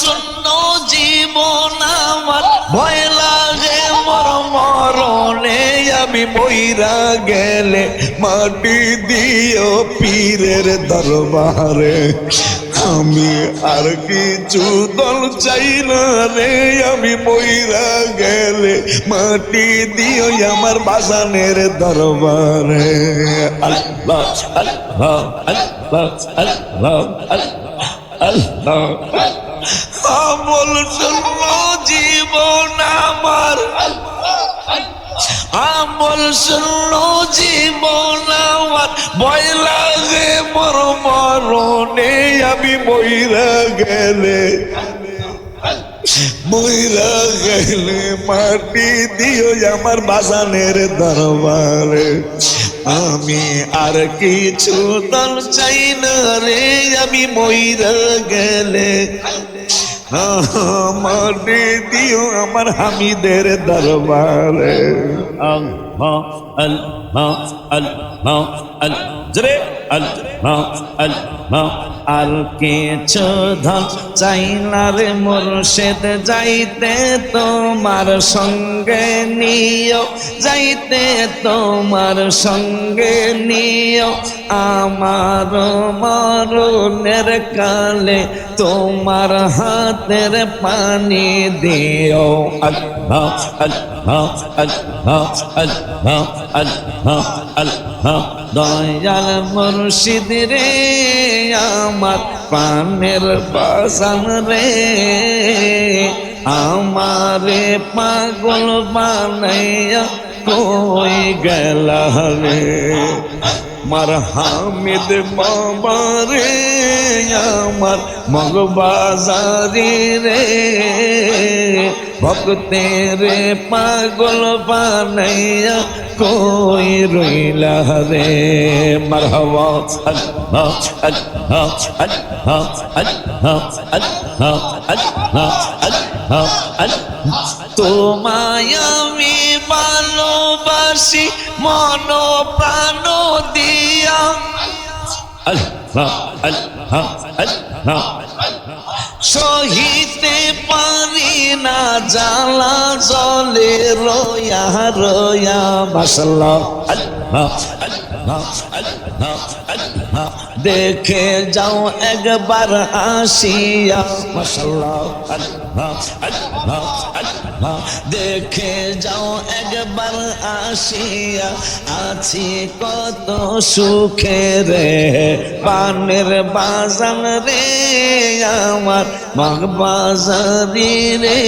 শূন্য জীবন আমার। ভয় লাগে মর, মরণে আমি মইরা গেলে মাটি দিও পীরের দরবারে। আমি আর কিছু দল চাই না রে, আমি মইরা গেলে মাটি দিও আমার বাসানের দরবারে। আল্লাহ আল্লাহ আল্লাহ আল্লাহ আল্লাহ। আমল শূন্য জীবন আমার। আমল শূন্য জীবন আমার। ভয় লাগে মর মরণে, আমি মইরা গেলে। মইরা গেলে মাটি দিও আমার বাসানের দরবারে। আমি আর কিছু দল চাই না রে, আমি মইরা গেলে। মাটি দিও আমার হামিদের দরবারে। আল্লাহ আল্লাহ আল্লাহ আল্লাহ। আল্লাহ আল্লাহ আর কিছু ধন চাইনার মুর্শিদ, যাইতে তোমার সঙ্গে নিও, যাইতে তোমার সঙ্গে নিও। আমার মরণের কালে তোমার হাতের পানি দিও। আল্লাহ ہاں ہاں ہاں ہاں ہاں ہاں دائی جال مروش رے یا مر پا میر باسن رے ہمارے پاگن پانیا کوئی گلا رے مر حامد ماں رے یا مر مغ باس ری رے ভক্তের পাগল বানাইয়া কই রইলা রে? মারহাবা আল্লাহ আল্লাহ আল্লাহ আল্লাহ আল্লাহ আল্লাহ আল্লাহ আল্লাহ ভালোবাসি, মন প্রাণ দিয়া। আল্লাহ আল্লাহ আল্লাহ। সহিতে পারি না জ্বালা জলে রয়া রয়া মাশাআল্লাহ। দেখে যাও একবার আল্লাহ আল্লাহ দেখে যাও একবার আসিয়া আছি কত সুখে রে, পানের বাজান রে, আমার মাঘ বাজারি রে।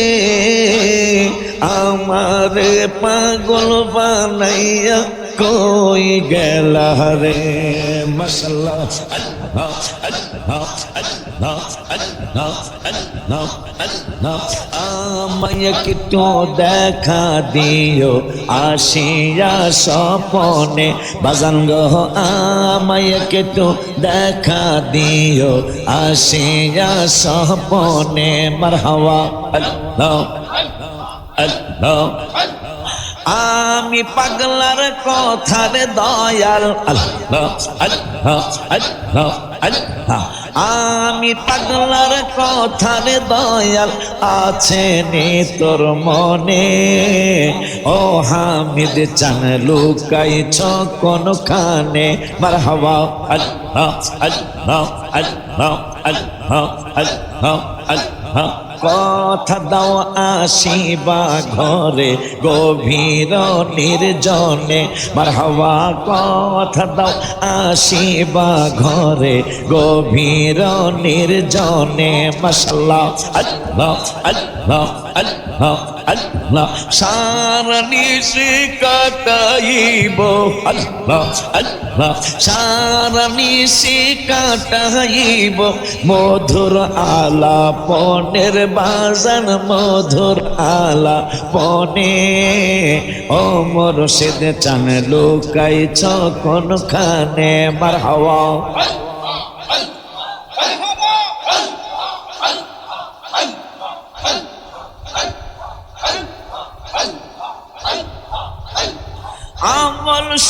আমার পাগল বানাইয়া کوئی گیلا ہرے مسئلہ اللہ اللہ کتوں دیکھا دیو آشیا سوپونے بزن گو آمیا کتوں دیکھا دیو آشیا سوپونے مرحبا اللہ اللہ اللہ আমি পাগলার কথার দয়াল। আল্লাহ আমি পাগলার কথার দয়াল, আছে নি তোর মনে। ও হামিদ, চান লুকাইছ কোন খানে মার হওয়া আল্লাহ আল্লাহ আল্লাহ আল্লাহ আল্লাহ আল্লাহ। কথা দাও আসিবা ঘরে, গভীর নির্জনে। মার হওয়া কথা দাও আসিবা ঘরে, গভীর নির্জনে। মশলা আল্লাহ আল্লাহ আল্লাহ। আল্লাহ, সারা নিশি কাটাইব। আল্লাহ আল্লাহ, সারা নিশি কাটাইব। মধুর আলা পনেরো বাজান, মধুর আলা পনে ও মোর সেদ চান লুকাইছ কোন খানে মার হাওয়া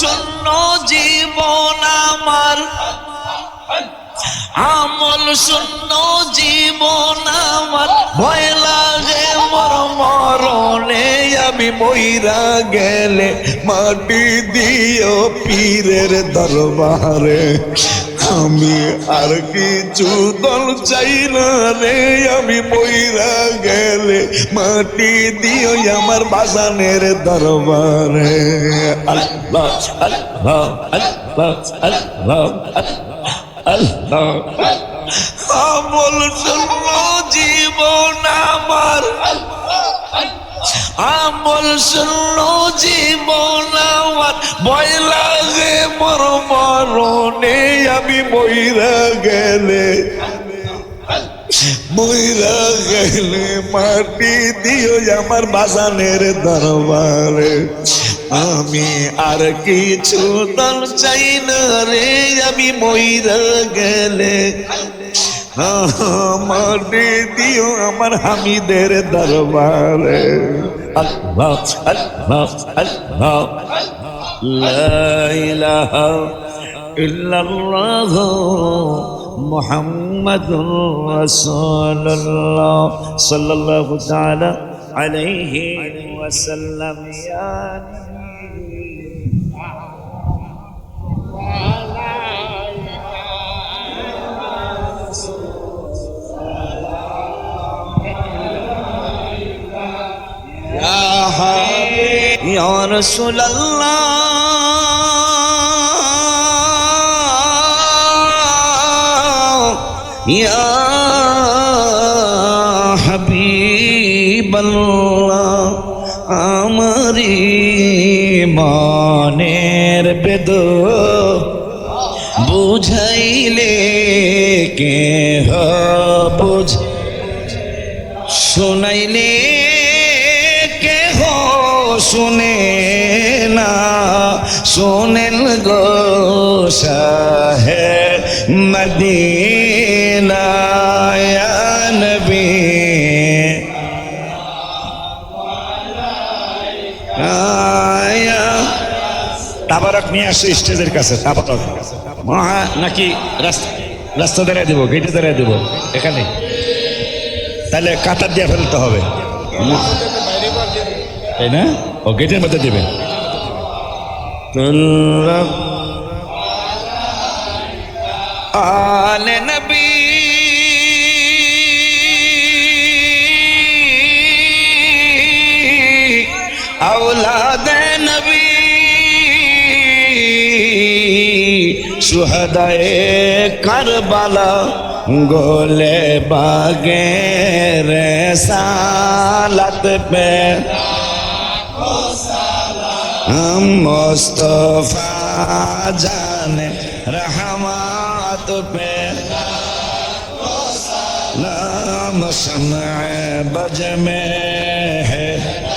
শূন্য জীবন আমার। আমল শূন্য জীবন আমার। ভয় লাগে মর মরণে আমি মইরা গেলে মাটি দিও পীরের দরবারে। আমি আর কিছু দল চাই না রে, আমি মইরা গেলে মাটি দিও আমার বাসানের দরবারে। আল্লাহ আল্লাহ আল্লাহ আল্লাহ আল্লাহ আমল শূন্য জীবন আমার। আমল শূন্য জীবন আমার। মর তুমি মইরা গেলে মইরা গেলে মাটি দিও আমার বাসানের দরবারে। আমি আর কিছু দল চাই না রে, আমি মইরা গেলে। মাটি দিও আমার হামিদের দরবারে। আল্লাহ আল্লাহ আল্লাহ। লা إلا الله محمد رسول الله صلى الله تعالى عليه وسلم. يا يا رسول الله আমারি মনের বেদ। বুঝাইলে কে বুঝ শুনাইলে কে শুনে না। শোনেন গো শাহে মদিনা তাবারক নিয়ে আসছে স্টেজের কাছে, তাবারক। মহা নাকি রাস্তা রাস্তা দাঁড়ায় দেবো, গেটে দাঁড়িয়ে দেবো, এখানে। তাহলে কাতার দিয়ে ফেলতে হবে। তাই না? ও গেটের মধ্যে দেবে। আলে নবী। औलाद شہدائے کربلا گولے باغے رسالت پہ۔ ہم مصطفیٰ جانے رحمات پہ۔ نام سمع بج میں ہے۔